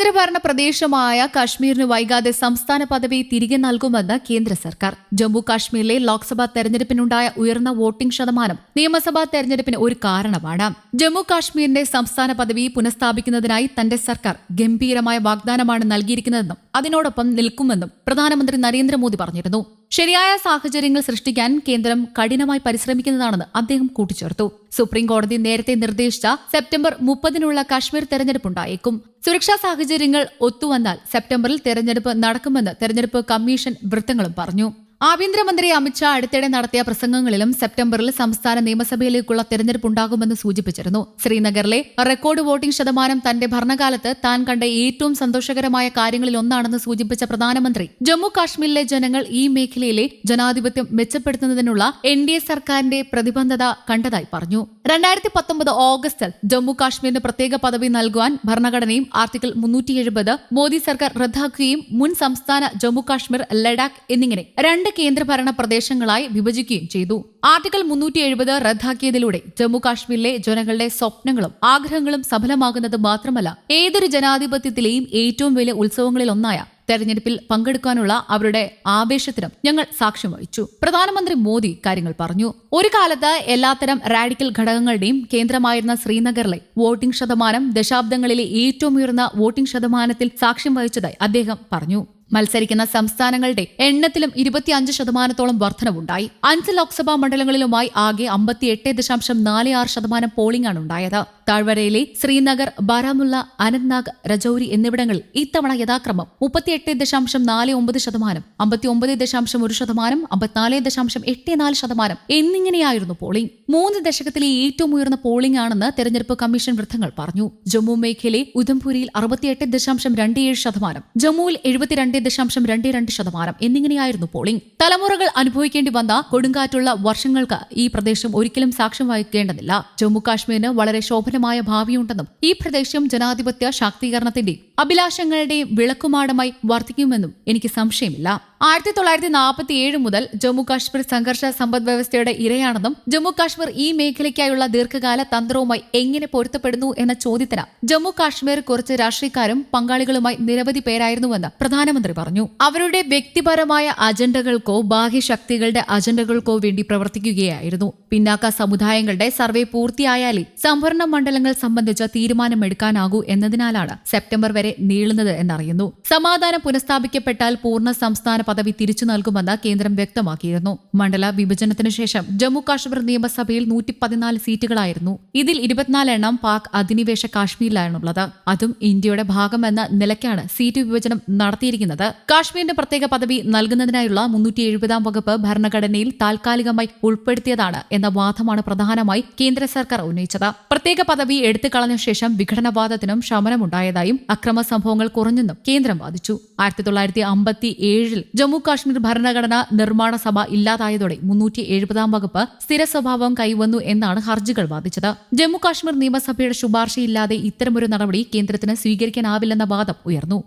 കേന്ദ്രഭരണ പ്രദേശമായ കാശ്മീരിന് വൈകാതെ സംസ്ഥാന പദവി തിരികെ നൽകുമെന്ന് കേന്ദ്ര സർക്കാർ. ജമ്മു കാശ്മീരിലെ ലോക്സഭാ തെരഞ്ഞെടുപ്പിനുണ്ടായ ഉയർന്ന വോട്ടിംഗ് ശതമാനം നിയമസഭാ തെരഞ്ഞെടുപ്പിന് ഒരു കാരണമാണ്. ജമ്മു കാശ്മീരിന്റെ സംസ്ഥാന പദവി പുനഃസ്ഥാപിക്കുന്നതിനായി തന്റെ സർക്കാർ ഗംഭീരമായ വാഗ്ദാനമാണ് നൽകിയിരിക്കുന്നതെന്നും അതിനോടൊപ്പം നിൽക്കുമെന്നും പ്രധാനമന്ത്രി നരേന്ദ്രമോദി പറഞ്ഞിരുന്നു. ശരിയായ സാഹചര്യങ്ങൾ സൃഷ്ടിക്കാൻ കേന്ദ്രം കഠിനമായി പരിശ്രമിക്കുന്നതാണെന്ന് അദ്ദേഹം കൂട്ടിച്ചേർത്തു. സുപ്രീം കോടതി നേരത്തെ നിർദ്ദേശിച്ച സെപ്റ്റംബർ മുപ്പതിനുള്ള കാശ്മീർ തെരഞ്ഞെടുപ്പുണ്ടായേക്കും. സുരക്ഷാ സാഹചര്യങ്ങൾ ഒത്തുവന്നാൽ സെപ്റ്റംബറിൽ തെരഞ്ഞെടുപ്പ് നടക്കുമെന്ന് തെരഞ്ഞെടുപ്പ് കമ്മീഷൻ വൃത്തങ്ങളും പറഞ്ഞു. ആഭ്യന്തരമന്ത്രി അമിത്ഷാ അടുത്തിടെ നടത്തിയ പ്രസംഗങ്ങളിലും സെപ്റ്റംബറിൽ സംസ്ഥാന നിയമസഭയിലേക്കുള്ള തെരഞ്ഞെടുപ്പ് ഉണ്ടാകുമെന്ന് സൂചിപ്പിച്ചിരുന്നു. ശ്രീനഗറിലെ റെക്കോർഡ് വോട്ടിംഗ് ശതമാനം തന്റെ ഭരണകാലത്ത് താൻ കണ്ട ഏറ്റവും സന്തോഷകരമായ കാര്യങ്ങളിൽ ഒന്നാണെന്ന് സൂചിപ്പിച്ച പ്രധാനമന്ത്രി. ജമ്മു കാശ്മീരിലെ ജനങ്ങൾ ഈ മേഖലയിലെ ജനാധിപത്യം മെച്ചപ്പെടുത്തുന്നതിനുള്ള എൻ ഡി എ സർക്കാരിന്റെ പ്രതിബദ്ധത കണ്ടതായി പറഞ്ഞു. രണ്ടായിരത്തി പത്തൊമ്പത് ഓഗസ്റ്റിൽ ജമ്മു കാശ്മീരിന് പ്രത്യേക പദവി നൽകുവാൻ ഭരണഘടനയും ആർട്ടിക്കിൾ മുന്നൂറ്റി എഴുപത് മോദി സർക്കാർ റദ്ദാക്കുകയും മുൻ സംസ്ഥാന ജമ്മു കാശ്മീർ ലഡാക്ക് എന്നിങ്ങനെ രണ്ട് കേന്ദ്രഭരണ പ്രദേശങ്ങളായി വിഭജിക്കുകയും ചെയ്തു. ആർട്ടിക്കൽ മുന്നൂറ്റി എഴുപത് റദ്ദാക്കിയതിലൂടെ ജമ്മു കാശ്മീരിലെ ജനങ്ങളുടെ സ്വപ്നങ്ങളും ആഗ്രഹങ്ങളും സഫലമാകുന്നത് മാത്രമല്ല ഏതൊരു ജനാധിപത്യത്തിലെയും ഏറ്റവും വലിയ ഉത്സവങ്ങളിൽ ഒന്നായ തെരഞ്ഞെടുപ്പിൽ പങ്കെടുക്കാനുള്ള അവരുടെ ആവേശത്തിനും ഞങ്ങൾ സാക്ഷ്യം വഹിച്ചു. പ്രധാനമന്ത്രി മോദി കാര്യങ്ങൾ പറഞ്ഞു. ഒരു കാലത്ത് എല്ലാത്തരം റാഡിക്കൽ ഘടകങ്ങളുടെയും കേന്ദ്രമായിരുന്ന ശ്രീനഗറിലെ വോട്ടിംഗ് ശതമാനം ദശാബ്ദങ്ങളിലെ ഏറ്റവും ഉയർന്ന വോട്ടിംഗ് ശതമാനത്തിൽ സാക്ഷ്യം വഹിച്ചതായി അദ്ദേഹം പറഞ്ഞു. മത്സരിക്കുന്ന സംസ്ഥാനങ്ങളുടെ എണ്ണത്തിലും ഇരുപത്തിയഞ്ച് ശതമാനത്തോളം വർധനവുണ്ടായി. അഞ്ച് ലോക്സഭാ മണ്ഡലങ്ങളിലുമായി ആകെ അമ്പത്തിയെട്ട് ദശാംശം നാല് ആറ് ശതമാനം പോളിംഗ് ആണ് ഉണ്ടായത് താഴ്വരയിലെ ശ്രീനഗർ ബാരാമുള്ള അനന്ത്നാഗ് രജൌരി എന്നിവിടങ്ങളിൽ ഇത്തവണ യഥാക്രമം മുപ്പത്തിയെട്ട് ദശാംശം നാല് ഒമ്പത് ശതമാനം അമ്പത്തിയൊമ്പത് ദശാംശം ഒരു ശതമാനം അമ്പത്തിനാല് ദശാംശം എട്ട് നാല് ശതമാനം എന്നിങ്ങനെയായിരുന്നു പോളിംഗ് മൂന്ന് ദശകത്തിലെ ഏറ്റവും ഉയർന്ന പോളിംഗ് ആണെന്ന് തെരഞ്ഞെടുപ്പ് കമ്മീഷൻ വൃത്തങ്ങൾ പറഞ്ഞു. ജമ്മു മേഖലയിലെ ഉധംപുരിയിൽ അറുപത്തിയെട്ട് ദശാംശം രണ്ട് ഏഴ് ശതമാനം ജമ്മുവിൽ എഴുപത്തിരണ്ട് ദശാംശം രണ്ട് രണ്ട് ശതമാനം എന്നിങ്ങനെയായിരുന്നു പോളിംഗ് തലമുറകൾ അനുഭവിക്കേണ്ടി വന്ന കൊടുങ്കാറ്റുള്ള വർഷങ്ങൾക്ക് ഈ പ്രദേശം ഒരിക്കലും സാക്ഷ്യം വഹിക്കേണ്ടതില്ല. ജമ്മു കാശ്മീരിന് വളരെ ശോഭനമായ ഭാവിയുണ്ടെന്നും ഈ പ്രദേശം ജനാധിപത്യ ശാക്തീകരണത്തിന്റെ അഭിലാഷങ്ങളുടെയും വിളക്കുമാടമായി വർദ്ധിക്കുമെന്നും എനിക്ക് സംശയമില്ല. ആയിരത്തി തൊള്ളായിരത്തി നാൽപ്പത്തി ഏഴ് മുതൽ ജമ്മു കാശ്മീർ സംഘർഷ സമ്പദ് വ്യവസ്ഥയുടെ ഇരയാണെന്നും ജമ്മു കാശ്മീർ ഈ മേഖലയ്ക്കായുള്ള ദീർഘകാല തന്ത്രവുമായി എങ്ങനെ പൊരുത്തപ്പെടുന്നു എന്ന ചോദ്യത്തിന് ജമ്മു കാശ്മീർ കുറച്ച് രാഷ്ട്രീയക്കാരും പങ്കാളികളുമായി നിരവധി പേരായിരുന്നുവെന്ന് പ്രധാനമന്ത്രി പറഞ്ഞു. അവരുടെ വ്യക്തിപരമായ അജണ്ടകൾക്കോ ബാഹ്യശക്തികളുടെ അജണ്ടകൾക്കോ വേണ്ടി പ്രവർത്തിക്കുകയായിരുന്നു. പിന്നാക്ക സമുദായങ്ങളുടെ സർവേ പൂർത്തിയായാലേ സംവരണ മണ്ഡലങ്ങൾ സംബന്ധിച്ച് തീരുമാനമെടുക്കാനാകൂ എന്നതിനാലാണ് സെപ്റ്റംബർ വരെ നീളുന്നത് എന്നറിയുന്നു. സമാധാനം പുനഃസ്ഥാപിക്കപ്പെട്ടാൽ പൂർണ സംസ്ഥാന പദവി തിരിച്ചു നൽകുമെന്ന് കേന്ദ്രം വ്യക്തമാക്കിയിരുന്നു. മണ്ഡല വിഭജനത്തിനു ശേഷം ജമ്മു കാശ്മീർ നിയമസഭയിൽ നൂറ്റി പതിനാല് സീറ്റുകളായിരുന്നു. ഇതിൽ ഇരുപത്തിനാല് എണ്ണം പാക് അധിനിവേശ കാശ്മീരിലാണുള്ളത്. അതും ഇന്ത്യയുടെ ഭാഗമെന്ന നിലയ്ക്കാണ് സീറ്റ് വിഭജനം നടത്തിയിരിക്കുന്നത്. കാശ്മീരിന്റെ പ്രത്യേക പദവി നൽകുന്നതിനായുള്ള മുന്നൂറ്റി എഴുപതാം വകുപ്പ് ഭരണഘടനയിൽ താൽക്കാലികമായി ഉൾപ്പെടുത്തിയതാണ് എന്ന വാദമാണ് പ്രധാനമായി കേന്ദ്ര സർക്കാർ ഉന്നയിച്ചത്. പ്രത്യേക പദവി എടുത്തു കളഞ്ഞ ശേഷം വിഘടനവാദത്തിനും ശമനമുണ്ടായതായും അക്രമ സംഭവങ്ങൾ കുറഞ്ഞെന്നും കേന്ദ്രം വാദിച്ചു. ആയിരത്തി തൊള്ളായിരത്തി അമ്പത്തി ഏഴിൽ ജമ്മു കാശ്മീർ ഭരണഘടന നിർമ്മാണ സഭ ഇല്ലാതായതോടെ മുന്നൂറ്റി എഴുപതാം വകുപ്പ് സ്ഥിര സ്വഭാവം കൈവന്നു എന്നാണ് ഹർജികൾ വാദിച്ചത്. ജമ്മു കാശ്മീർ നിയമസഭയുടെ ശുപാർശയില്ലാതെ ഇത്തരമൊരു നടപടി കേന്ദ്രത്തിന് സ്വീകരിക്കാനാവില്ലെന്ന വാദം ഉയർന്നു.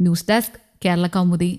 News desk Kerala Kaumudi.